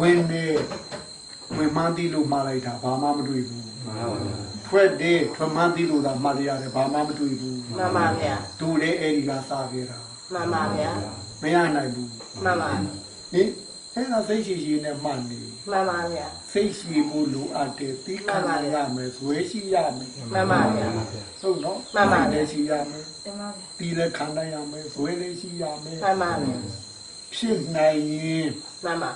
ဝင်နေဝင်မှန်းတီးလို့မှားလိုက်တာဘာမှမတွေ့ဘူးမှန်ပါဗျာထွက်တယ်ထွက်မှန်းတီးလို့သာမှားရရတယ်ဘာမှမတွေ့ဘူးမှန်ပါဗျာသူလည်းအဲ့ဒီကစားခဲ့တာမှန်ပါဗျာမရနိုင်ဘူးမှန်ပါဟင်အဲ့ဒါစိတ်ရှိရှိနဲ့မှတ်နေမှန်ပါဗျာစိတ်ရှိမှုလိုအပ်တယ်တီးခံရမယ်ဇွဲရှိရမယ်မှန်ပါဗျာဟုတ်နော်မှန်ပါစိတ်လည်းရှိရမယ်တင်ပါဗျာတီးလည်းခံနိုင်ရမယ်ဇွဲလည်းရှိရမယ်မှန်ပါဗျာဖြစ်နိုင်ရင်မှန်ပါ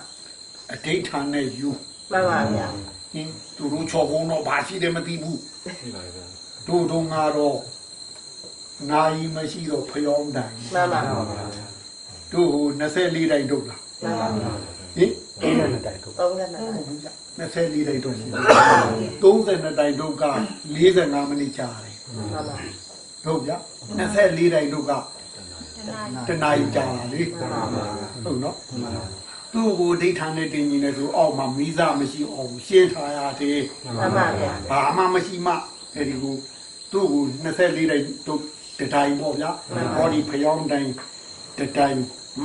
အဋိဌာန်နဲ့ယူမှန်ပါဗျာဟင်သူတို့ချော်ကုန်တော့ဘာရှိတယ်မသိဘူးရှိပါဗျာတို့တို့ငါတော့နိုင်မရှိတော့ဖျောင်းတိုင်မှန်ပါမှန်ပါဗျာတို့ဟို24တိုင်တို့လားမှန်ပါဟင်အဲ့ဒါနဲ့တိုက်ထုတ်သုံးတဲ့နာဟုတ်ဘူးဗျ24တိုင်တို့ရှိတယ်32တိုင်တို့က45မိနစ်ကြာတယ်မှန်ပါဟုတ်ဗျ24တိုင်တို့ကတနားကြာတာလေဟုတ်နော် သူ့ကိုဒိဋ္ဌာန်နဲ့တင်ကြီးနေဆိုအောက်မှာမိစားမရှိအောင်ရှင်းထားရတယ်မှန်ပါဗျာဘာမှမရှိမှအဲ့ဒီကိုသူ့ကို24တိုင်တို့တတိုင်ပေါ့ဗျာဘောဒီဖျောင်းတိုင်တတိုင်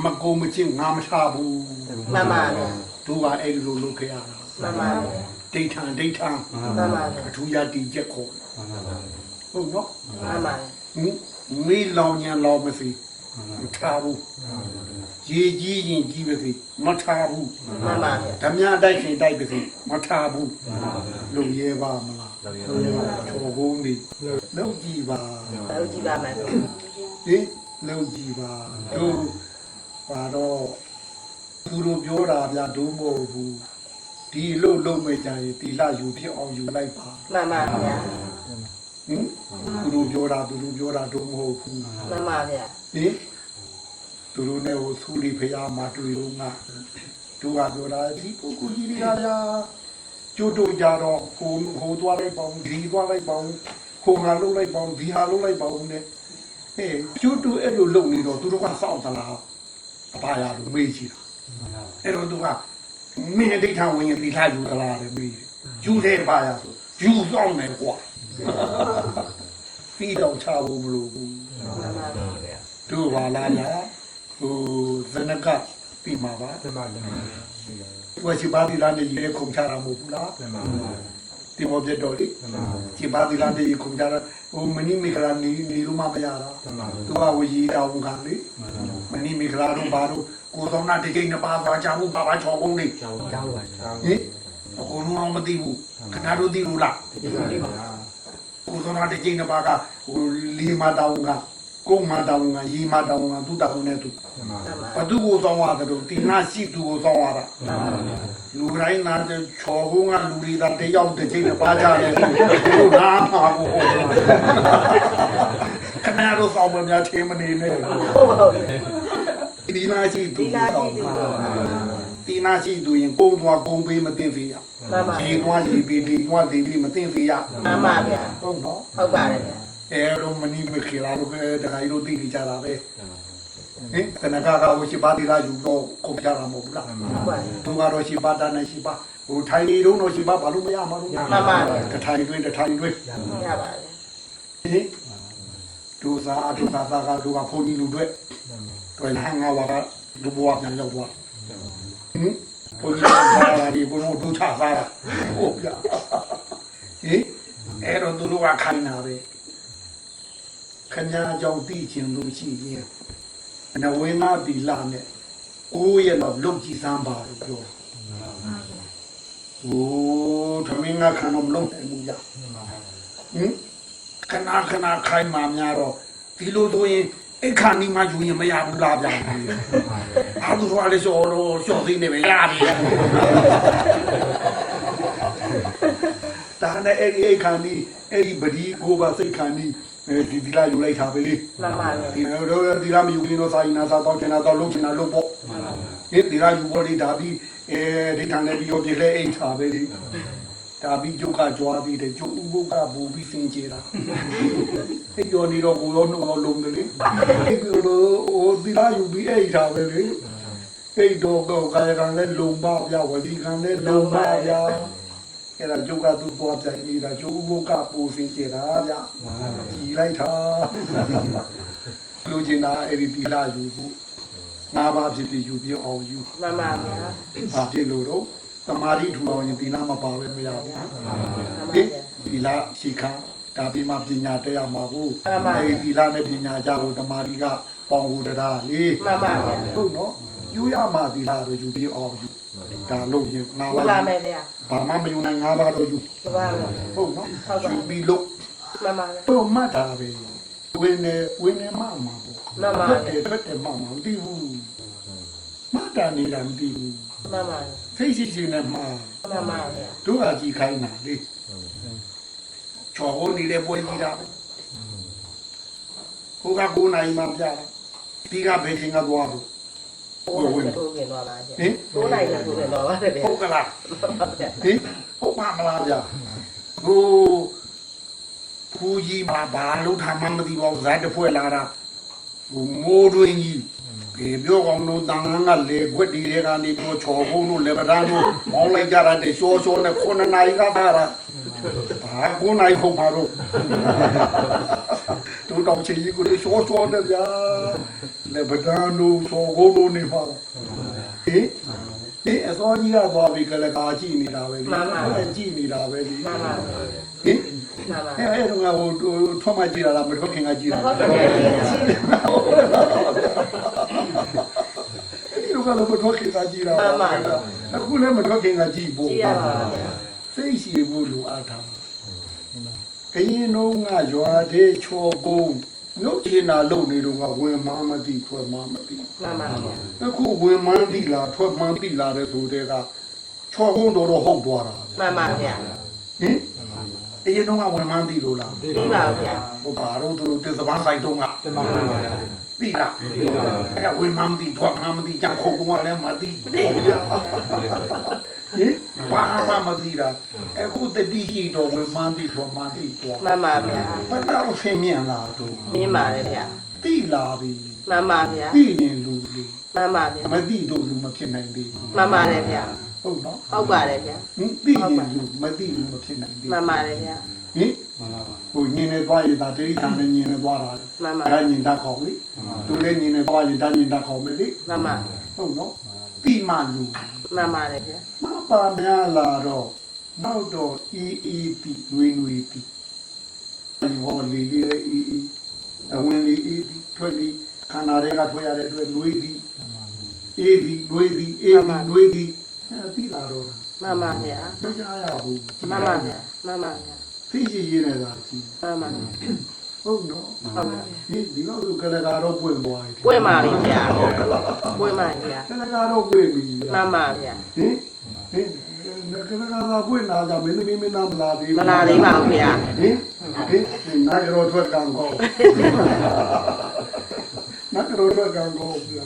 မကုံမချင်းငါမထားဘူးမှန်ပါဗျာသူကအဲ့ဒီလိုလုပ်ခဲ့ရတာမှန်ပါဗျာဒိဋ္ဌံဒိဋ္ဌံမှန်ပါဗျာအထူးရတီချက်ခေါ်မှန်ပါဗျာဟုတ်နော်မှန်ပါဟင်မေးလောင်ညာလောင်မစီ မထားဘူးရေကြီးရင်ကြီးပါစေမထားဘူးမှန်ပါဗျာဓမြတိုက်ခင်တိုက်ပါစေမထားဘူးမှန်ပါဗျာလုံရဲပါမလားတော်ရပါဗျာချော်ကုန်နေလုံကြည့်ပါဟုတ်ကြည့်ပါမယ်ဟင်လုံကြည့်ပါတို့ပါတော့သူတို့ပြောတာဗျာဒုမဟုတ်ဘူးဒီလို့လုံးမဲ့ကြရင်တီလာယူဖြစ်အောင်ယူလိုက်ပါမှန်ပါဗျာ ဟင်သူတို့ပြောတာသူတို့ပြောတာဒုမဟုတ်ဘူးမှန်ပါဗျာဟင်သူတို့နဲ့ဟိုဆူလီဖရာမတွေ့တော့ငါသူကပြောတာဒီပုဂ္ဂိုလ်ကြီးတွေကဗျာကျိုးတို့ကြတော့ဟိုဟိုသွားလိုက်ပေါင်းဒီသွားလိုက်ပေါင်းဟိုငါလုံးလိုက်ပေါင်းဒီဟာလုံးလိုက်ပေါင်းနဲ့ဟဲ့ကျိုးတို့အဲ့လိုလုပ်နေတော့သူတို့ကစောင့်သလားအပါရလို့မေးကြည့်တာအဲ့တော့သူကမင်းဒိဋ္ဌာဝင်ရင်ဒီထားယူသလားတဲ့မေးတယ်ယူတယ်ပါရဆိုယူဆောင်တယ်ကွာ ပြီးတော့ချဖို့မလိုဘူးမှန်ပါဗျာတို့ပါလားဗျာဟိုဇနကပြီးမှာပါပြန်ပါပြန်ပါဝရှိပါတိလာနေရေခုံချတာမဟုတ်ဘူးလားပြန်ပါဒီမောပြတ်တော်လေရှိပါတိလာနေရေခုံချတာဟိုမနီမီခလာနေနေလို့မမရတာသူကဝရီတောင်းခံလေမနီမီခလာတို့ဘာတို့ကိုသောနာတိကိန်းနှစ်ပါးသွားကြဘူးဘာဘာချော်ကုန်လေဟင်ကြောင်းပါကြောင်းအကုန်လုံးအောင်မသိဘူးခဏတို့သိလို့လား ကိုသောနာတိကိန်းနှစ်ပါးကဟိုလီမာတောင်းကကိုမတောင်းကရီမာတောင်းကသူတောင်းနေသူပြန်ပါမှန်ပါဘသူကိုသောင်းရတယ်လို့ဒီနာရှိသူကိုသောင်းရတာလူတိုင်းနာတဲ့ချော်ကုန်းကလူတွေသာတယောက်တစ်ချိန်နဲ့ပါကြတယ်ဘုရားမှာဘုခဏတော့စောင်းမများချင်းမနေနဲ့ဟုတ်ဟုတ်ဒီနာရှိသူဒီလာကြည့်ဒီလို ဒီနာရှိသူရင်ကုန်းသွားကုန်းပေးမသိစေရမှန်ပါဒီသွားဒီပြီးဒီသွားဒီပြီးမသိစေရမှန်ပါဗျာဟုတ်တော့ဟုတ်ပါတယ်ဗျာအဲတော့မနီမခေလာတော့တခါကြီးတို့သိကြတာပဲဟင်ကနကကဝရှိပါတိလာယူတော့ခုတ်ကြတာမဟုတ်ဘူးလားဟုတ်ပါတယ်သူကတော့ရှိပါတာနဲ့ရှိပါဟိုထိုင်နေတော့တော့ရှိပါဘာလို့မရမှာလို့မှန်ပါဗျာတထိုင်တွင်းတထိုင်တွင်းရပါတယ်ဟင်ဒုစာအဒုသာသာကဒုကဖုန်ကြီးလူတွေတွေ့လဟငါဝါကဒုဘဝပြန်ရောက်သွား ဟင်ဖုန်ကြီးကစားတာဒီဘုံဒုချစားတာဟုတ်ပြဟင်အဲ့တော့သူတို့ကခိုင်းတာပဲခညာကြောင့်သိချင်လို့ရှိရင်နဝေနာတိလာနဲ့ကိုယ့်ရဲ့တော့လုံကြည့်စမ်းပါလို့ပြောဟိုသမင်းကခံတော့မလုံးနိုင်ဘူးကြာဟင်ခဏခဏခိုင်းမှများတော့ဒီလိုဆိုရင် အခါနီမှယူရင်မရဘူးလားဗျာအာသူတို့ကလည်းရှော်လို့ရှော်သိနေပဲရပြီဒါနဲ့အဲ့ဒီအခါနီအဲ့ဒီပဒီကိုပါစိတ်ခါနီဒီဒီလာယူလိုက်တာပဲလေမှန်ပါဗျာဒီတော့ဒီလာမယူရင်တော့စာရင်နာစာတော့ကျင်နာတော့လုံးချင်တာလုံးပေါ့ဒီဒီလာယူပေါ်လေးဒါပြီးအဲဒီတန်လည်းပြီးတော့ပြလဲအိတ်ထားပဲလေ ဒါပြီးကျုပ်ကကြွားပြီးတယ်ကျုပ်ဥပုပ်ကဘူပြီးစင်ကြတာအဲ့ကျော်နေတော့ကိုရောနှုတ်တော့လုံးတယ်လေဒီလိုဟိုဒီလာယူပြီးအိတ်ထားပဲလေအိတ်တော့ကောကာယကံလည်းလုံပါဗျဝတိကံလည်းလုံပါဗျအဲ့ဒါကျုပ်ကသူ့ပေါ်ပြိုင်နေတာကျုပ်ဥပုပ်ကပူစင်ကြတာဗျကြည်လိုက်တာလူကျင်တာအဲ့ဒီတီလာယူဖို့ငါးပါးဖြစ်ပြီးယူပြီးအောင်ယူမှန်ပါဗျာဘာဖြစ်လို့တော့ တမာတိထူအောင်ရင်သီလမပါပဲမရဘူးမှန်ပါဒီဗျာသီလရှိခါဒါပြီးမှပညာတရားမှာကိုအဲဒီသီလနဲ့ပညာကြဖို့တမာတိကပေါင်းဖို့တရားလေမှန်ပါဗျာဟုတ်နော်ယူရမှသီလတော့ယူပြီးအောင်ယူဒါလို့ရင်ငါးဘုပါးရားမယ်ဗျာဘာမှမယူနိုင်ငါးပါးတော့ယူဘုရားမယ်ဟုတ်နော်ယူပြီးလို့မှန်ပါဗျာတော့မှတ်တာပဲဝင်းနေဝင်းနေမှမှာပေါ့မှန်ပါထွက်တယ်ထွက်တယ်မှမှာမသိဘူးမှတ်တာနေတာမသိဘူး မှန်ပါသိရှိရှိနဲ့မှာမှန်ပါဗျာတို့အကြည့်ခိုင်းတာလေချော်ဟိုနေတဲ့ပွဲကြီးတာကိုကကိုနိုင်မှပြတာဒီကဘယ်ချင်းကသွားလို့ဘုရားဝင်တော့ကျင်တော့ပါဗျာဟင်ကိုနိုင်လည်းကိုလည်းတော့ပါတယ်ဗျာဟုတ်ကလားမှန်ပါဗျာဟင်ဟုတ်ပါမလားဗျာဟိုဖူကြီးမှာဘာလို့ထားမှမသိပါဘူးဇာတ်တစ်ဖွဲ့လာတာဟိုမိုးတွင်ကြီး ပြေပြောကောင်းလို့တန်ငန်းကလေခွက်ဒီတွေကနေပြောချော်ဖို့လို့လေဗရာလို့မောင်းလိုက်ကြတာတဲ့ရှောရှောနဲ့ခုနှစ်နာရီကပါတာဘာကိုနိုင်ဟုတ်ပါတော့တို့တော့ချီကြီးကိုလေရှောရှောနဲ့ဗျာလေဗရာလို့ချော်ဖို့လို့နေပါဟင်ဒီအစောကြီးကသွားပြီးကလကာကြည့်နေတာပဲဒီကြည့်နေတာပဲဒီမှန်ပါဟင်မှန်ပါအဲအဲ့တော့ငါဟိုထွတ်မှကြည့်တာလားမထွက်ခင်ကကြည့်တာဟုတ်ကဲ့ ဗျာဒီလိုကတော့မထွက်ခင်ကကြည့်တာအခုလည်းမထွက်ခင်ကကြည့်ဖို့ကြည့်ရပါဗျာစိတ်ရှိဖို့လိုအပ်တာကရင်တော့ငါရွာတဲ့ချောကုန်းနှုတ်ချင်တာလုံနေတော့ငါဝင်မမသိထွက်မမသိမှန်ပါဗျာအခုဝင်မသိလားထွက်မသိလားတဲ့ဆိုတဲ့ကချောကုန်းတော့ဟုတ်သွားတာမှန်ပါဗျာဟင်အရင်တော့ဝင်မသိလို့လားပြီးပါဗျာဟိုဘာလို့သူတစ်စပန်းဆိုင်တော့ကတမန်ပါဗျာ ပြီလားအဲ့ဝင်မသိထွက်မသိကြောက်ခုံကလည်းမသိဟင်ဘာမှမသိတာအခုတတိရှိတော့ဝင်မသိထွက်မသိတော့မှန်ပါဗျာဘယ်တော့ဆင်းမြန်လာတော့မြင်ပါတယ်ဗျာသိလာပြီမှန်ပါဗျာသိရင်လူလေမှန်ပါဗျာမသိတော့လူမဖြစ်နိုင်သေးဘူးမှန်ပါတယ်ဗျာဟုတ်နော်ဟုတ်ပါတယ်ဗျာဟင်သိရင်လူမသိလူမဖြစ်နိုင်သေးမှန်ပါတယ်ဗျာဟင် ဟိုညင်နေသွားရတာတိရိစ္ဆာန်နဲ့ညင်နေသွားတာမှန်ပါအဲ့ညင်တာခေါင်လေသူလည်းညင်နေသွားရတာညင်တာခေါင်မယ်လေမှန်ပါဟုတ်နော်ပြီးမှလူမှန်ပါတယ်ဗျာမပါများလာတော့နောက်တော့အီအီတီနွေနွေတီဒီဟောလီလီရဲ့အီအီအဝင်လီအီတီထွက်လီခန္ဓာတွေကထွက်ရတဲ့အတွက်နွေတီအေးဒီနွေတီအေးဒီနွေတီအဲ့ပြီးလာတော့မှန်ပါဗျာမကြရဘူးမှန်ပါဗျာမှန်ပါဗျာ သိရှိရနေတာကြီးမှန်ပါဟုတ်နော်ဟုတ်ပါဗျာဒီဒီလိုကလည်းကတော့ပွင့်သွားပြီပွင့်ပါပြီဗျာပွင့်ပါဗျာကလည်းကတော့ပွင့်ပြီမှန်ပါဗျာဟင်ဟင်ကလည်းကတော့ပွင့်လာကြမင်းသမီးမင်းသားမလာသေးဘူးမလာသေးပါဘူးဗျာဟင်ဟင်နာရောထွက်ကံကောနာရောထွက်ကံကောဗျာ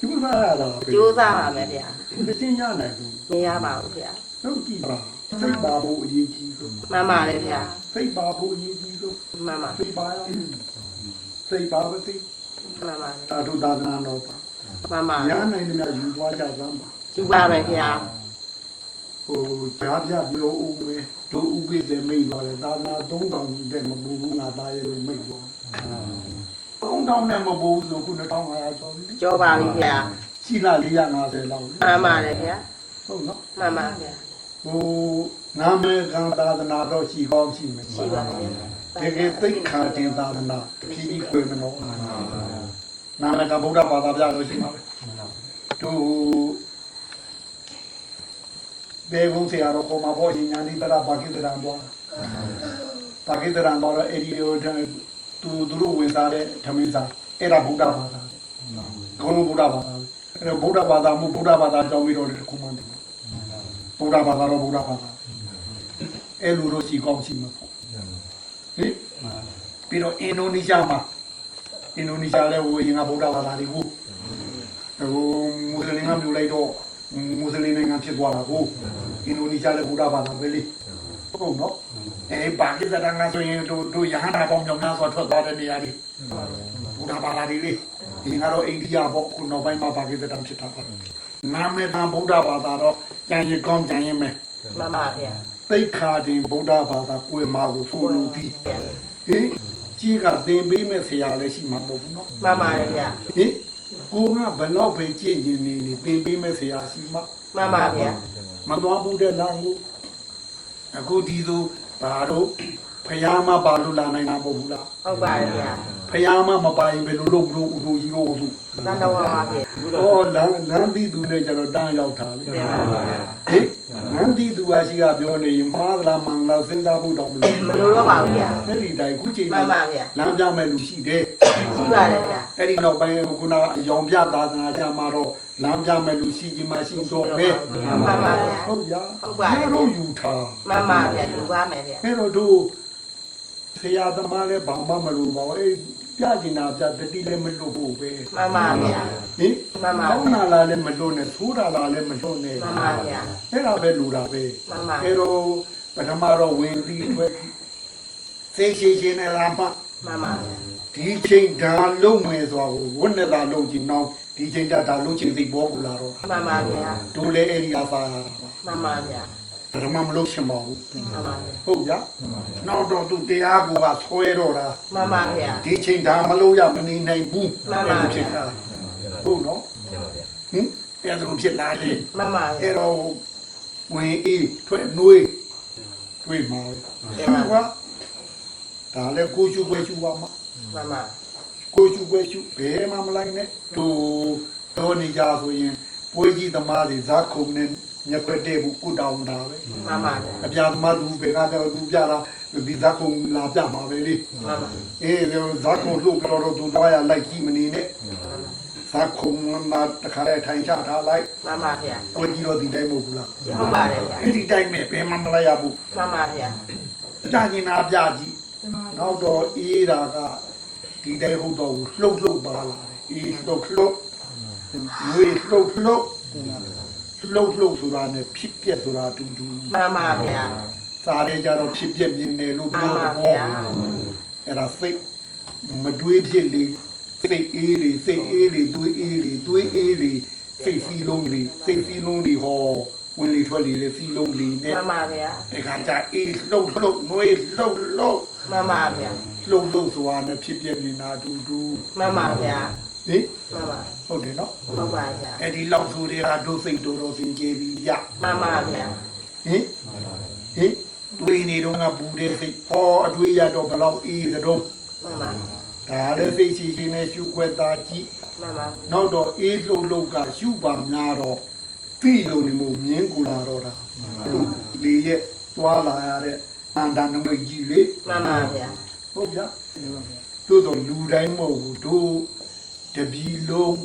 ဒီမှာရတာပဲကြိုးစားပါမယ်ဗျာမသိရနိုင်ဘူးမရပါဘူးဗျာတော့ကြည့်ပါ စိတ်ပါဖို့အရေးကြီးဆုံးမှန်ပါတယ်ဗျာစိတ်ပါဖို့အရေးကြီးဆုံးမှန်ပါစိတ်ပါစိတ်ပါမသိမှန်ပါသာဓုသာသနာတော်ပါမှန်ပါညာနိုင်တယ်များယူသွားကြစမ်းပါကျူပါမယ်ဗျာဟိုကြားပြပြောဦးမယ်တို့ဥပိ္ပေမိတ်ပါလေသာနာ3000တဲ့မပူဘူးငါသားရဲ့လို့မိတ်သွား3000နဲ့မပူဘူးဆိုခု2500ကျော်ပြီကြောပါပြီဗျာရှိလာ450လောက်မှန်ပါတယ်ဗျာဟုတ်နော်မှန်ပါဗျာ ဟိုနာမေကံသာသနာတော့ရှိကောင်းရှိမယ်ရှိပါဗျာတကယ်သိခါတင်သာသနာဖြီးပြီးခွေမနော်နာမေကဗုဒ္ဓဘာသာပြလို့ရှိမှာပဲတို့ဘေဂုံဆရာတော်ကိုမဘောရှင်ညာနိတရာပါကိတရံသွားပါကိတရံတော့အဲ့ဒီလိုသူသူတို့ဝင်စားတဲ့ဓမင်းစားအဲ့ဒါဗုဒ္ဓဘာသာကောလုံးဗုဒ္ဓဘာသာအဲ့ဗုဒ္ဓဘာသာမှုဗုဒ္ဓဘာသာကြောင်းပြီးတော့ခုမှန်တယ် ဗုဒ္ဓဘာသာတော့ဗုဒ္ဓဘာသာအဲ့လိုတော့ရှိကောင်းရှိမှာပေါ့ဟင်ပြီးတော့အင်ဒိုနီးရှားမှာအင်ဒိုနီးရှားလည်းဟိုရင်ကဗုဒ္ဓဘာသာတွေဟိုဟိုမွတ်စလင်ကမျိုးလိုက်တော့မွတ်စလင်နိုင်ငံဖြစ်သွားတာဟိုအင်ဒိုနီးရှားလည်းဗုဒ္ဓဘာသာပဲလေဟုတ်နော်အဲပါကိစ္စတန်ကဆိုရင်တို့တို့ရဟန္တာပေါင်းမြောက်များစွာထွက်သွားတဲ့နေရာတွေဗုဒ္ဓဘာသာတွေလေဒီကတော့အိန္ဒိယပေါ့ခုနောက်ပိုင်းမှာပါကိစ္စတန်ဖြစ်တာပါနာမည်ကဗုဒ္ဓဘာသာတော့ ကြံရင်ကောင်းကြံရင်မယ်မှန်ပါဗျာသိခါတင်ဗုဒ္ဓဘာသာကိုယ်မှာကိုဆိုလိုပြီးဟင်ကြီးကသင်ပေးမဲ့ဆရာလည်းရှိမှာမဟုတ်ဘူးနော်မှန်ပါတယ်ဗျာဟင်ကိုကဘယ်တော့ပဲကြည့်ရင်နေနေပြင်ပေးမဲ့ဆရာရှိမမှန်ပါဗျာမတော်ဘူးတဲ့လားကိုအခုဒီလိုဘာတော့ ဖယားမပါလို့လာနိုင်တာမဟုတ်ဘူးလားဟုတ်ပါတယ်ဗျာဖယားမမပါရင်ဘယ်လိုလုပ်လို့ဦးတို့ကြီးတို့သူသံတော်ပါပါဗျာဩလမ်းလမ်းပြီးသူနဲ့ကျတော့တန်းရောက်တာလေဗျာဟေးလမ်းပြီးသူကရှိကပြောနေရင်မှားသလားမှန်လားစဉ်းစားဖို့တော့မလိုမလိုတော့ပါဘူးဗျာအဲ့ဒီတိုင်းခုချိန်မှန်ပါဗျာလမ်းပြမဲ့လူရှိတယ်ရှိပါတယ်ဗျာအဲ့ဒီနောက်ပိုင်းကခုနအယောင်ပြသာသနာကြမှာတော့လမ်းပြမဲ့လူရှိကြီးမှရှိတော့ပဲမှန်ပါဗျာဟုတ်ရဟုတ်ပါတယ်တို့ယူထားမှန်ပါဗျာလူပါမယ်ဗျာအဲ့တော့တို့ ဆရာသမားလည်းဘာမှမလုပ်ပါဘူးအဲ့ပြကျင်တာပြတတိလည်းမလုပ်ဖို့ပဲမှန်ပါဗျာဟင်မှန်ပါကောင်းတာလားလည်းမလုပ်နဲ့သိုးတာလားလည်းမလုပ်နဲ့မှန်ပါဗျာအဲ့ဒါပဲလူတာပဲမှန်ပါအဲ့တော့ပထမတော့ဝင်ပြီးထွက်သိရှိရှိနဲ့လာမှမှန်ပါဗျာဒီချိန်ဒါလုံးမယ်ဆိုတာကိုဝတ်နဲ့သာလုံးကြည့်နောက်ဒီချိန်ကျဒါလုံးချိန်သိပေါ်ကူလာတော့မှန်ပါဗျာတို့လည်းအဲ့ဒီအသာရတာပါမှန်ပါဗျာ ပထမမလို့ရှင်ပါဘူးမှန်ပါဗျာဟုတ်ကြနောက်တော့သူတရားကူကဆွဲတော့တာမှန်ပါဗျာဒီချိန်ဒါမလို့ရမနေနိုင်ဘူးမှန်ပါအဲ့လိုဖြစ်တာဟုတ်နော်ဟင်အဲ့ဒါလိုဖြစ်လာတယ်မှန်ပါဗျာအဲ့တော့ဝင်အေးထွက်နှွေးတွေ့မှာဟုတ်ကဒါလည်းကိုရှုခွဲရှုပါမှာမှန်ပါကိုရှုခွဲရှုဘယ်မှမလိုက်နဲ့သူတော့နေကြဆိုရင်ပွေးကြီးသမားတွေဇာခုံနဲ့ ညက်ွက်တဲ့ဘူးကုတောင်းတာပဲမှန်ပါဗျာအပြာသမားသူဘယ်ကတော့သူပြတာဒီဇာခုံလာပြမှာပဲလေမှန်ပါအေးဒီဇာခုံလို့ပြောတော့သူတော့ရလိုက်ကြည့်မနေနဲ့ဇာခုံမှာတခါတည်းထိုင်ချထားလိုက်မှန်ပါဗျာကိုကြီးတော့ဒီတိုင်းမဟုတ်ဘူးလားဟုတ်ပါတယ်ဗျာအဲ့ဒီတိုင်းပဲဘယ်မှမလိုက်ရဘူးမှန်ပါဗျာကြာကျင်နာပြကြည့်နောက်တော့အေးတာကဒီတိုင်းဟုတ်တော့လှုပ်လှုပ်ပါလာတယ်အေးလှုပ်လှုပ်ဝေးလှုပ်လှုပ် လှုပ်လှုပ်ဆိုတာနဲ့ဖြစ်ပြက်ဆိုတာတူတူမှန်ပါဗျာစားရဲကြတော့ဖြစ်ပြက်မြင်တယ်လို့မှပြောန်ပါတော့ဗျာအဲ့ဒါစိတ်မတွေးဖြစ်လေစိတ်အေးလေစိတ်အေးလေတွေးအေးလေတွေးအေးလေစိတ်စီးလုံးလေစိတ်စီးလုံးလေဟောဝင်လေထွက်လေလေစီးလုံးလေနဲ့မှန်ပါဗျာဒီခါကျအေးလှုပ်လှုပ်နှွေးလှုပ်လှုပ်မှန်ပါဗျာလှုပ်လှုပ်ဆိုတာနဲ့ဖြစ်ပြနေတာတူတူမှန်ပါဗျာ ဟင်မှန်ပါဟုတ်တယ်နော်ဟုတ်ပါဗျာအဲ့ဒီလောက်ဆိုတွေကဒုစိတ်တော်တော်စင်ကြယ်ပြီးရမှန်ပါဗျာဟင်ဟင်တွေးနေတော့ငါပူတဲ့စိတ်ဟောအတွေးရတော့ဘယ်လောက်အေးသတော့မှန်ပါဒါလည်းစိတ်ရှိရှိနဲ့ရှုွက်သားကြည့်မှန်ပါနောက်တော့အေးလှုပ်လှုပ်ကရှုပါများတော့ပြီးလို့နေမို့မြင်းကူလာတော့တာသူလေရဲ့သွားလာရတဲ့အန္တန်နမိတ်ကြီးလေမှန်ပါဗျာဟုတ်ဗျာတို့တော့လူတိုင်းမဟုတ်ဘူးတို့ တပြီလုံး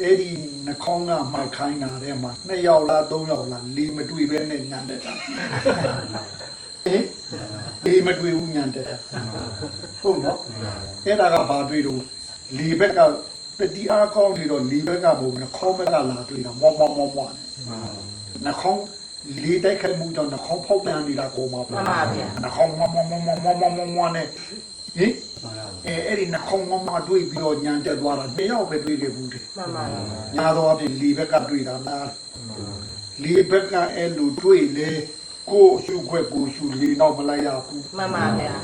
အဲ့ဒီနှခေါင်းကမိုက်ခိုင်းတာထဲမှာနှစ်ယောက်လားသုံးယောက်လားလေးမတွေ့ပဲနဲ့ညံတက်တာဟင်လေးမတွေ့ဘူးညံတက်တာဟုတ်နော်အဲ့ဒါကဘာတွေ့တော့လေးဘက်ကပတိအားကောင်းနေတော့လေးဘက်ကဘုံနှခေါင်းဘက်ကလာတွေ့တာမောမောမောမောနဲ့နှခေါင်းလေးတိုက်ခိုက်မှုကြောင့်နှခေါင်းဖောက်ပြန်နေတာကိုမှာပါမှန်ပါဗျာနှခေါင်းမောမောမောမောမောမောနဲ့ ဟင်အဲအဲ့ဒီနှခေါင်းမောမောတွေ့ပြီးတော့ညံတက်သွားတာတယောက်ပဲတွေ့ခဲ့ဘူးတဲ့မှန်ပါဗျာညာတော့အပြင်လီဘက်ကတွေ့တာလားလီဘက်ကအဲ့လိုတွေ့လေကိုရှုခွက်ကိုရှုလေတော့မလိုက်ရဘူးမှန်ပါဗျာ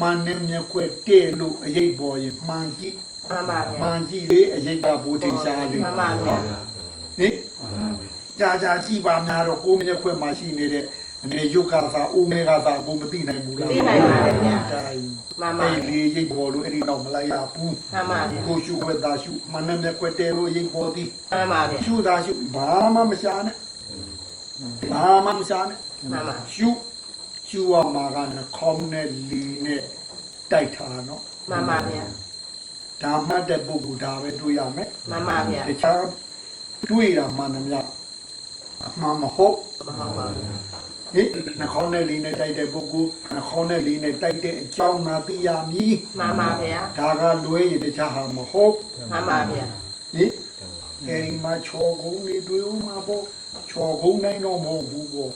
မန်နဲ့မြက်ခွက်တဲ့လို့အရေးပေါ်ရင်မှန်ကြည့်မှန်ပါဗျာမှန်ကြည့်လေအရေးကဘူတင်ရှားလေမှန်ပါဗျာဟင်ကြာကြာကြည့်ပါများတော့ကိုမြက်ခွက်မှာရှိနေတဲ့ အနေယုတ်ကစားဦးမဲကစားကိုမသိနိုင်ဘူးလားသိနိုင်ပါတယ်ဗျာတိုင်းမှန်ပါအဲ့လေရိတ်ပေါ်လို့အဲ့ဒီတော့မလိုက်ရဘူးမှန်ပါဗျာကိုရှုခွက်သားရှုမန်နဲ့မြက်ခွက်တဲ့လို့ရိတ်ပေါ်သည်မှန်ပါဗျာရှုသားရှုဘာမှမရှာနဲ့ဘာမှမရှာနဲ့မှန်ပါရှုရှုရမှာကနှခေါင်းနဲ့လီနဲ့တိုက်ထားနော်မှန်ပါဗျာဒါမှတ်တဲ့ပုဂ္ဂိုလ်ဒါပဲတွေ့ရမယ်မှန်ပါဗျာတခြားတွေ့တာမှန်သမျှအမှန်မဟုတ်မဟုတ်ပါဘူး ဟင်နှခေါင်းနဲ့လီနဲ့တိုက်တဲ့ပုဂ္ဂိုလ်နှခေါင်းနဲ့လီနဲ့တိုက်တဲ့အကြောင်းနာသိရမည်မှန်ပါဗျာဒါကလွဲရင်တခြားဟာမဟုတ်မှန်ပါဗျာဟင်အဲဒီမှာချော်ကုန်းနေတွေ့ဦးမှာပေါ့ချော်ကုန်းနိုင်တော့မဟုတ်ဘူးပေါ့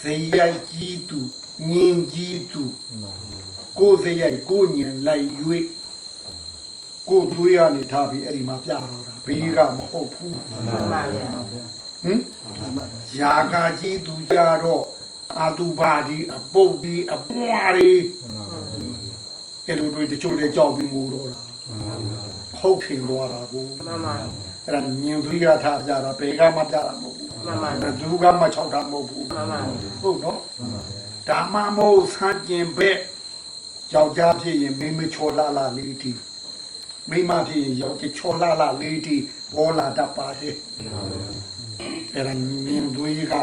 စေရိုက်ကြီးသူညင်ကြီးသူကိုယ်စေရိုက်ကိုယ်ညင်လိုက်၍ကိုယ်သွေးရနေထားပြီးအဲ့ဒီမှာပြတော့တာဘေးကမဟုတ်ဘူးမှန်ပါဗျာ ဟင်ယာကကြီးသူကြတော့အာတူပါဒီအပုတ်ဒီအပွားဒီအဲ့လိုတွေတချို့လည်းကြောက်ပြီးငိုတော့တာဟဟုတ်ထင်သွားတာကိုမှန်ပါအဲ့ဒါမြင်သွေးကထားကြတာဘယ်ကမှပြတာမဟုတ်ဘူးမှန်ပါဘယ်သူကမှ၆တာမဟုတ်ဘူးမှန်ပါဟုတ်နော်ဓမ္မမို့ဆန်းကျင်ဘက်ယောက်ျားဖြစ်ရင်မိမချောလာလာလေးတီမိမဖြစ်ရင်ယောက်ျားချောလာလာလေးတီဘောလာတတ်ပါတယ် အဲ့ဒါမြင်သွေးက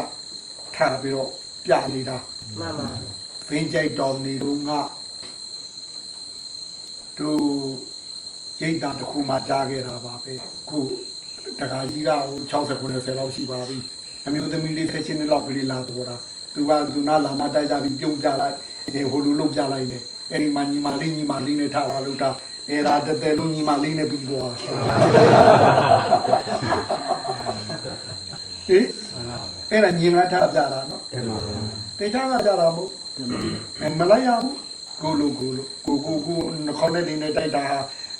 ထားပြီးတော့ပြနေတာမှန်ပါဖင်းကြိုက်တော်နေတော့ငါသူရိတ်တာတစ်ခုမှကြားခဲ့တာပါပဲခုတခါကြီးကဟို60 90လောက်ရှိပါပြီအမျိုးသမီးလေးဆက်ချင်းလောက်ကလေးလာတော့တာသူကသူနာလာမတိုက်ကြပြီးပြုံးကြလိုက်ဒီဟိုလိုလုံးကြလိုက်တယ်အဲ့ဒီမှာညီမလေးညီမလေးနဲ့ထားလာလို့တာအဲ့ဒါတသက်လုံးညီမလေးနဲ့ပြီးသွား ဟေးအဲ့ဒါညီမထားကြတာနော်တေချာကကြတာမို့မလိုက်ရဘူးကိုလိုကိုလိုကိုကိုကိုနှခေါင်းနဲ့နေနဲ့တိုက်တာ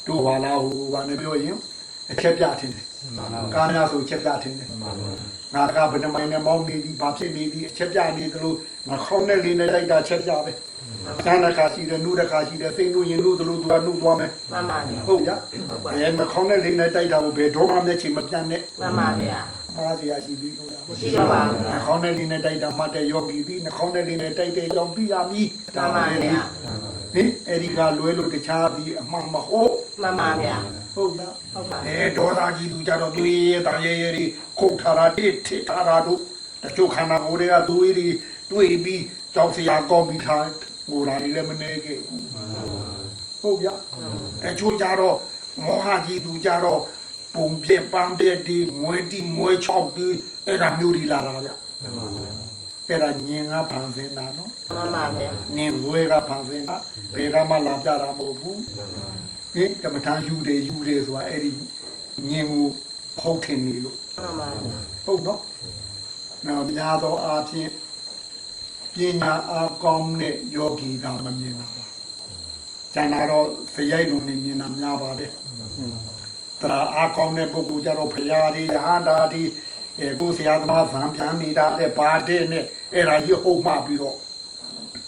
တို့ပါလားဟိုဘာနဲ့ပြောရင်အချက်ပြထင်တယ်ကားများဆိုချက်ပြထင်တယ်ငါကဘယ်နှမိုင်နဲ့မောင်းနေပြီဘာဖြစ်နေပြီအချက်ပြနေသလိုနှခေါင်းနဲ့နေနဲ့တိုက်တာချက်ပြပဲကျန်တဲ့ခါရှိတယ်နှုတ်တဲ့ခါရှိတယ်စိတ်လို့ရင်လို့သလိုသူကနှုတ်သွားမယ်မှန်ပါဟုတ်ရအဲနှခေါင်းနဲ့နေနဲ့တိုက်တာကိုဘယ်တော့မှမျက်ချင်မပြတ်နဲ့မှန်ပါဗျာ မားစီရရှိပြီလို့လားရှိတော့ပါဗျာနှခေါင်းနဲ့နေနဲ့တိုက်တာမှတ်တဲ့ယောဂီသည်နှခေါင်းနဲ့နေနဲ့တိုက်တဲ့ကြောင့်ပြီးရမည်မှန်ပါဗျာဟင်အဲ့ဒီကလွဲလို့တခြားပြီးအမှန်မဟုတ်မှန်ပါဗျာဟုတ်လားဟုတ်ပါအဲဒေါသကြီးသူကြတော့သူရဲ့တာရဲ့ရဲ့ဒီခုတ်ထားတာတိထိထားတာတို့တချို့ခန္ဓာကိုယ်တွေကသူရဲ့ဒီတွေ့ပြီးကြောက်စရာကောင်းပြီးထားဟိုလာလည်းမနေခဲ့ဘူးဟုတ်ရအဲချို့ကြတော့မောဟကြီးသူကြတော့ ပုံပြပန်းပြဒီမွေးတီမွေးချောက်ဒီအဲ့ဒါမျိုးဒီလာတာဗျအဲ့ဒါညင်ကဖန်ဆင်းတာနော်မှန်ပါဗျာနင်းဝဲကဖန်ဆင်းတာဘယ်ကမှလာပြတာမဟုတ်ဘူးဟင်ကမ္မထာယူတယ်ယူတယ်ဆိုတာအဲ့ဒီညင်ကိုဖောက်ထင်နေလို့မှန်ပါဗျာဟုတ်နော်နောက်များသောအားဖြင့်ပညာအားကောင်းတဲ့ယောဂီကမမြင်တာပါကျန်တာတော့ဖရိုက်လုံးနေမြင်တာများပါတယ် တရာအားကောင်းတဲ့ပုဂ္ဂိုလ်ကြတော့ဖရာဒီရဟန္တာဒီအဲကိုယ်ဆရာသမားဗံပြန်နေတာတဲ့ပါတဲ့နဲ့အဲ့ဒါကြီးဟုတ်မှပြီးတော့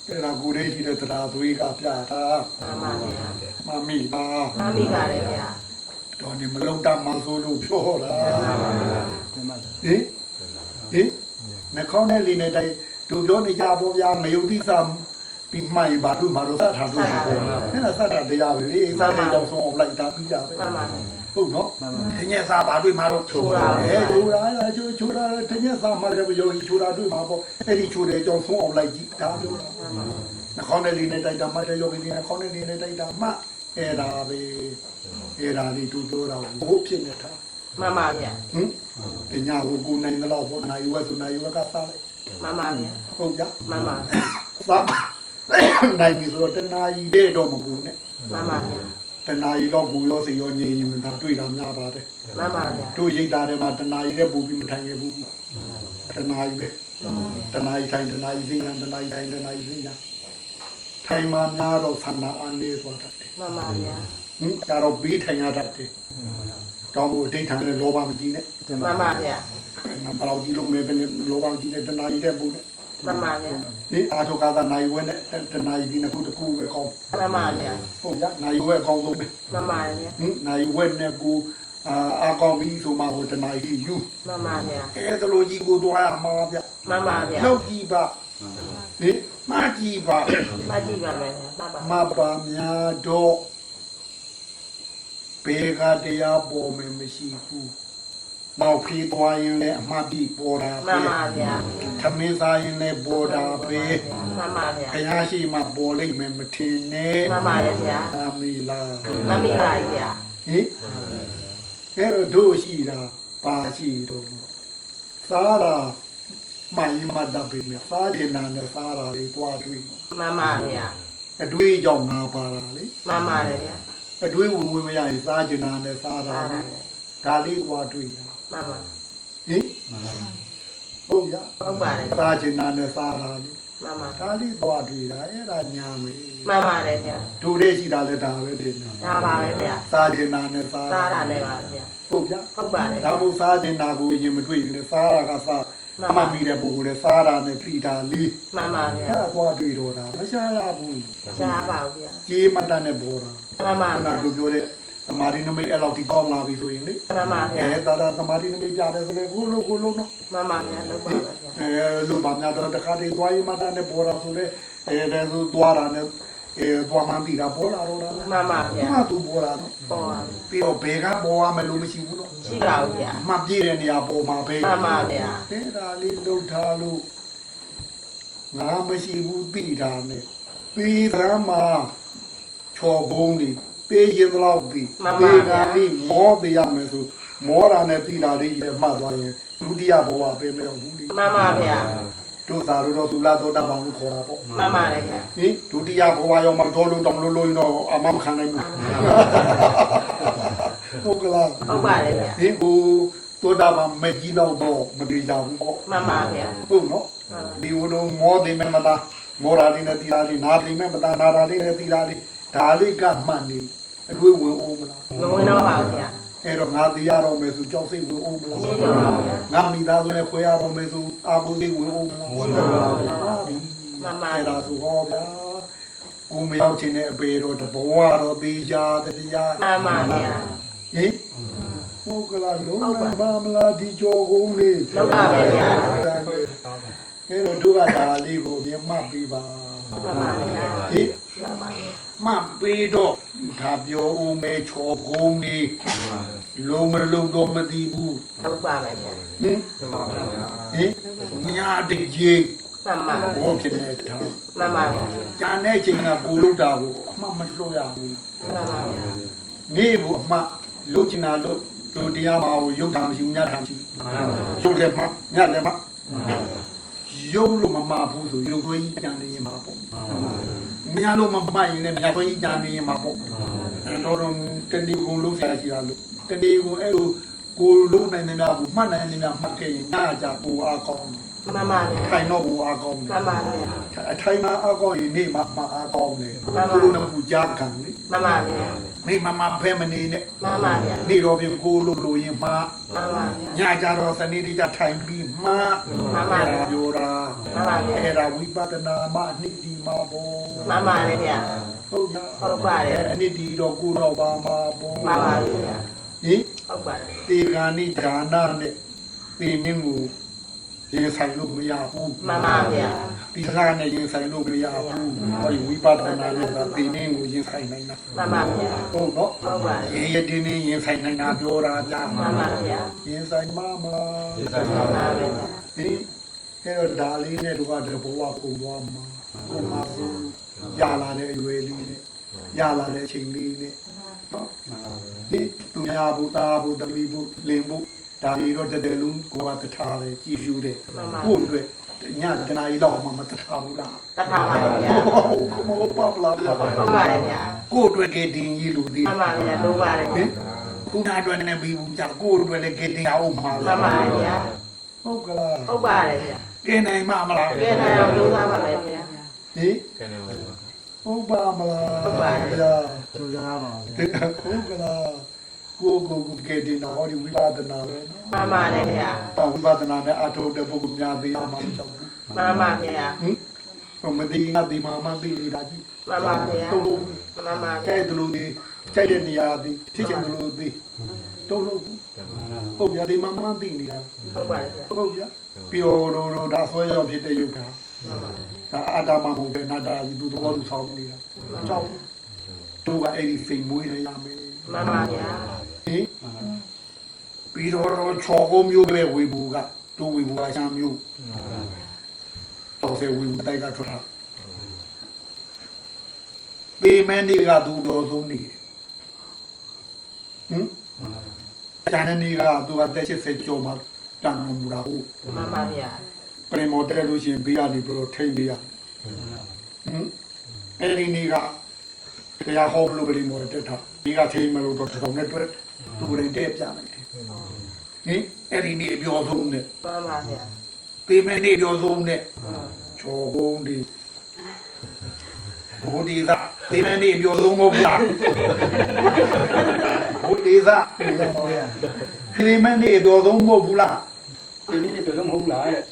အဲ့ဒါကိုယ်လေးရှိတဲ့တရားသွေးကပြတာမှန်ပါဗျာမမိပါမှန်ပြီပါတယ်ဗျာတော့ဒီမလုံတမဆိုလို့ပြောတာဟင်ဟင်နှခေါင်းနဲ့လေးနဲ့တိုင်သူပြောနေကြပေါ်ဗျာမယုံတိသ ပြီးမှန်ပါတို့မှာတော့သတ်ထားလို့ရှိတယ်အဲ့ဒါသတ်တာတရားပဲလေသတ်တဲ့ကြောင့်ဆုံးအောင်လိုက်တာပြီးကြပဲမှန်ပါဟုတ်နော်တညက်စားပါတွေ့မှာတော့ချိုးတာအဲချိုးတာလားချိုးချိုးတာတညက်စားမှာလည်းယောဂီချိုးတာတွေ့မှာပေါ့အဲ့ဒီချိုးတဲ့အကြောင်းဆုံးအောင်လိုက်ကြည့်ဒါပြောတာနှခေါင်းနဲ့လေးနဲ့တိုက်တာမှတဲ့ယောဂီလေးနှခေါင်းနဲ့လေးနဲ့တိုက်တာမှအဲ့ဒါပဲအဲ့ဒါလေးသူပြောတာဘိုးဖြစ်နေတာမှန်ပါဗျာဟင်ပညာကိုကိုယ်နိုင်တဲ့လောက်ပေါ့နိုင်ဝဲဆိုနိုင်ဝဲကစားလိုက်မှန်ပါဗျာဟုတ်ကြမှန်ပါစား နိုင်ပြီဆိုတော့တနာကြီးတဲ့တော့မကူနဲ့မှန်ပါဗျာတနာကြီးတော့ဘူးရောစီရောငြိမ်ရင်ဒါတွေ့တာများပါတယ်မှန်ပါဗျာတို့ရိတ်တာထဲမှာတနာကြီးတဲ့ပူပြီးမထိုင်ရဘူးတနာကြီးပဲတနာကြီးထိုင်တနာကြီးသိညာတနာကြီးထိုင်တနာကြီးသိညာထိုင်မှများတော့ဆန္ဒအလေးဆိုတတ်တယ်မှန်ပါဗျာဟင်ဒါတော့ပြီးထိုင်ရတတ်တယ်တောင်းဖို့အဋ္ဌာန်နဲ့လောဘမကြီးနဲ့မှန်ပါဗျာငါဘယ်လောက်ကြီးလုံးနေပဲနဲ့လောဘကြီးနဲ့တနာကြီးတဲ့ပူနဲ့ မှန်ပါဗျာဒီအာထုကာသာနိုင်ဝဲနဲ့တနာရီဒီနှစ်ခုတစ်ခုပဲကောင်းမှန်ပါဗျာဟုတ်ကြနိုင်ဝဲကောင်းဆုံးပဲမှန်ပါဗျာဟင်နိုင်ဝဲနဲ့ကိုအာအကောင်ပြီးဆိုမှဟိုတနာရီယူမှန်ပါဗျာအဲဒါလိုကြီးကိုတော့ရမှာဗျမှန်ပါဗျာလောက်ကြီးပါဟင်မကြီးပါမကြည့်ပါနဲ့မှန်ပါမပါများတော့ဘေကတရားပေါ်မယ်မရှိဘူး မောက်ဖီးသွားရင်လည်းအမှတ်ပြီးပေါ်တာမှပဲန်ပါဗျာသမင်းစားရင်လည်းပေါ်တာပဲမှန်ပါဗျာခရရှိမှပေါ်လိမ့်မယ်မထင်နဲ့မှန်ပါရဲ့ဗျာအာမီလာမမီပါဗျာဟင်အဲ့တော့တို့ရှိတာပါရှိတော့စားတာမိုင်းမတတ်ပြီမယ်စားကျင်တာနဲ့စားတာလေးတွားတွေ့မှန်ပါဗျာအတွေးကြောင့်ငါပါတာလေမှန်ပါတယ်ဗျာအတွေးဝင်ဝင်မရရင်စားကျင်တာနဲ့စားတာလေဒါလေးတွားတွေ့တာ မှန်ပါဟင်ဟုတ်ရဟုတ်ပါတယ်စားကျင်တာနဲ့စားတာလေမှန်ပါဒါလေးတွားတွေ့တာအဲ့ဒါညာမေးမှန်ပါတယ်ဗျာတို့လေးရှိတာလည်းဒါပဲတင်တာဒါပါပဲဗျာစားကျင်တာနဲ့စားစားတာလည်းပါဗျာဟုတ်ကြဟုတ်ပါတယ်ဒါမို့စားကျင်တာကိုရင်မတွေ့ဘူးလေစားတာကစားအမှမိတဲ့ပုဂ္ဂိုလ်လေစားတာနဲ့ပြည်တာလေးမှန်ပါဗျာအဲ့ဒါသွားတွေ့တော့တာမရှားရဘူးရှားပါဘူးဗျာကြေးမတတ်နဲ့ပေါ်တာမှန်ပါခဏဗျာတို့ပြောတဲ့ သမာဓိနမိတ်အဲ့လောက်ဒီကောင်းလာပြီဆိုရင်လေမှန်ပါဗျာအဲဒါဒါသမာဓိနမိတ်ကြတယ်ဆိုလေကိုလိုကိုလိုနော်မှန်ပါဗျာလောက်ပါဗျာအဲလူပါများတော့တခါတည်းသွားရင်မတာနဲ့ပေါ်လာဆိုလေအဲဒါဆိုသွားတာနဲ့အဲသွားမှန်းပြီးတာပေါ်လာတော့လားမှန်ပါဗျာမှသူပေါ်လာတော့ပေါ်ပါပြီးတော့ဘယ်ကပေါ်ရမယ်လို့မရှိဘူးနော်ရှိပါဘူးဗျာမှပြည့်တဲ့နေရာပေါ်မှာပဲမှန်ပါဗျာအဲဒါလေးလှုပ်ထားလို့ငါမရှိဘူးသိတာနဲ့ပြီးသမ်းမှာချော်ဘုံနေ ပေးရင်တော့ပြီးပေးကလေးမောပြရမယ်ဆိုမောတာနဲ့သိတာလေးရမှတ်သွားရင်ဒုတိယဘဝပဲမရောက်ဘူးလေမှန်ပါဗျာတို့သာတို့တော့သူလာတော့တပောင်လို့ခေါ်တာပေါ့မှန်ပါတယ်ဗျာဟင်ဒုတိယဘဝရောက်မှတော့လို့တောင်းလို့လို့တော့အမမခံနိုင်ဘူးဟုတ်ကလားဟုတ်ပါတယ်ဗျာဟင်ကိုသောတာပန်မကြီးတော့တော့မပြေကြဘူးပေါ့မှန်ပါဗျာဟုတ်နော်ဒီဝလုံးမောတယ်မမလားမောရာလေးနဲ့တီလာလေးနာတယ်မမလားနာရာလေးနဲ့တီလာလေး ဒါလေးကမှန်နေအတွေ့ဝင်အောင်မလားမဝင်တော့ပါဘူးဗျာအဲ့တော့ငါတီးရတော့မယ်ဆိုကြောက်စိတ်ဝင်အောင်မလားဝင်တော့ပါဗျာငါမိသားစုနဲ့ခွဲရတော့မယ်ဆိုအာဘူးလေးဝင်အောင်မလားဝင်တော့ပါဘူးမှန်ပါအဲ့ဗျာဒါဆိုဟောဗျာကိုမရောက်ခြင်းနဲ့အပေတော့တဘောတော့သေးကြတရားမှန်ပါဗျာဟင်ဟုတ်ကလားလုံးဝဘာမလားဒီကြောကုန်လေးလောက်ပါပဲဗျာအဲ့တော့တို့ကဒါလေးကိုမြင်မှတ်ပြီးပါမှန်ပါဗျာဟင်မှတ်ပြီးတော့ဒါပြောဦးမဲချောကုန်လေးလုံးမလုံးတော့မသိဘူးလောက်ပါပဲဗျာဟင်ဟင်ညာတကြီးမှန်ပါဘောဖြစ်နေတာမှန်ပါဗျာကျန်တဲ့ချိန်ကကိုလုတာကိုအမှမလွှတ်ရဘူးမှန်ပါဗျာနေဘူးအမှလုချင်တာလုတို့တရားမှာကိုရုပ်တာမရှိညတ်တာမရှိရုပ်လည်းမညတ်လည်းမရုပ်လို့မမဘူးဆိုရုပ်သွေးကြီးကြံနေရင်မှာပေါ့ မြားလို့မမှတ်ရင်လည်းမြားသွေးကြီးကြံနေရင်မှာပေါ့အဲတော့တော့တဏီကိုလုံးဆက်ရှိတာလို့တဏီကိုအဲ့လိုကိုလုံးနိုင်နေတာကိုမှတ်နိုင်နေတာမှတ်ခဲ့ရင်ညကြကိုအားကောင်းမှန်ပါဗျာထိုင်တော့ကိုအားကောင်းမှန်ပါဗျာအထိုင်မှာအားကောင်းရင်နေမှာမအားကောင်းတယ်ကိုလုံးနဲ့ကိုကြားခံလေမှန်ပါဗျာ နေမမဖဲမနေနဲ့မှန်ပါဗျာနေတော့ပြင်ကိုလို့လို့ရင်မှာမှန်ပါဗျာညကြတော့စနေတိကျထိုင်ပြီးမှာမှန်ပါအဲ့ဒါပြောတာမှန်ပါဗျာအဲ့ဒါဝိပဿနာမှအနိတိမှာပေါ့မှန်ပါတယ်ဗျာဟုတ်လားဟုတ်ပါတယ်အနိတိတော့ကိုတော့ပါမှာပေါ့မှန်ပါဗျာဟင်ဟုတ်ပါတယ်တေဂာနိဒါနနဲ့ပေမင်းကို ရင်ဆိုင်လို့မရဘူးမှန်ပါဗျာဒီစကားနဲ့ရင်ဆိုင်လို့မရဘူးဟောဒီဝိပဿနာနဲ့ကပေမင်းကိုရင်ဆိုင်နိုင်တာမှန်ပါဗျာဟုတ်နော်ဟုတ်ပါတယ်ရေရတင်းနေရင်ဆိုင်နိုင်တာပြောတာကြာမှန်ပါဗျာရင်ဆိုင်မှာမလားဒီဆိုင်မှမှာန်ပါဗျာဒီအဲ့တော့ဒါလေးနဲ့တို့ကတဘောကပုံသွားမှာပုံမှာဆိုရလာတဲ့အရွယ်လေးနဲ့ရလာတဲ့အချိန်လေးနဲ့နော်ဒီသူများဘူးသားဘူးတမီဘူးလင်ဘူး ဒါလေးတော့တတယ်လုံးကိုကတထားတယ်ကြည်ဖြူတယ်ကို့အတွက်ညတနာရီတော့မှမတထားဘူးလားတခါပါဗျာမဟုတ်ပါဘူးလားဟုတ်ပါတယ်ဗျာကို့အတွက်ကဒင်းကြီးလူသေးမှန်ပါဗျာလိုပါတယ်ဟင်သူနာအတွက်နဲ့ပြီးဘူးကြာကို့အတွက်လည်းကတင်အောင်မှာမှန်ပါဗျာဟုတ်ကလားဟုတ်ပါတယ်ဗျာကင်းနိုင်မှာမလားကဲနိုင်အောင်လုပ်သားပါမယ်ဗျာဟင်ကျန်နေပါလားဟုတ်ပါမလားဟုတ်ပါရဲ့ဗျာကျိုးစားပါဦးဟုတ်ကလား ကိုကိုကိုကဲဒီနာဟောဒီဝိပဿနာပဲနော်မှန်ပါတယ်ဗျာအော်ဝိပဿနာနဲ့အထောက်တဲ့ပုဂ္ဂိုလ်များသေးအောင်မကြောက်ဘူးမှန်ပါဗျာဟင်ဟိုမသိငါဒီမှာမသိနေတာကြီးမှန်ပါဗျာတုံးလို့မှန်ပါကြိုဗျာက်တယ်လို့ဒီကြိုက်တဲ့နေရာဒီဖြစ်ချင်တယ်လို့ဒီတုံးလို့ဟုတ်ပြဒီမှာမသိနေတာဟုတ်ပါတယ်ဗျာဟုတ်ပြပျော်တော့တော့ဒါဆွဲရောက်ဖြစ်တဲ့ယုတ်ကဒါအာတမမဟုတ်တဲ့နာတာဒီသူတော်သူဆောင်နေတာကြောက်တို့ကအဲ့ဒီစိတ်မွေးရရမယ် မှန်ပါဗျာဟင်ပြီးတော့ချော်ကုန်းမျိုးပဲဝေဘူးကတို့ဝေဘူးကချမ်းမျိုးတော့စေဝေဘူးတိုက်ကထွက်တာပေမန်ဒီကသူတော်ဆုံးနေဟင်ကျန်တဲ့နေကသူကတက်ချစ်စိတ်ကြောမှာတန်မှုတာဟုတ်မှန်ပါဗျာပရင်မော်တက်လို့ရှိရင်ဘေးကနေပြီးတော့ထိမ့်ပေးရဟင်အဲ့ဒီနေကတရားဟောလို့ပရင်မော်တက်တာ ဒီကထိမ့်မလို့တော့တောင်းနဲ့တွေ့သူရင်တဲ့ပြမယ်ဟင်အဲ့ဒီနေပြောဆုံးနဲ့မှန်ပါဗျာပေမဲ့နေပြောဆုံးနဲ့ချောကုန်းဒီဘုဒ္ဓိသာပေမဲ့နေပြောဆုံးမဟုတ်လားဘုဒ္ဓိသာပေမဲ့နေပြောဆုံးမဟုတ်ဘူးလားဒီနေ့တော့လုံးမဟုတ်လားတဲ့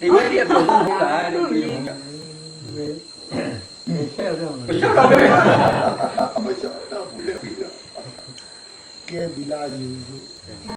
ဒီနေ့တော့လုံးမဟုတ်လားတဲ့ ချက်ရမလားချက်ရမယ်အမချက်တော့ဘူးလေကဲဒီလာယူ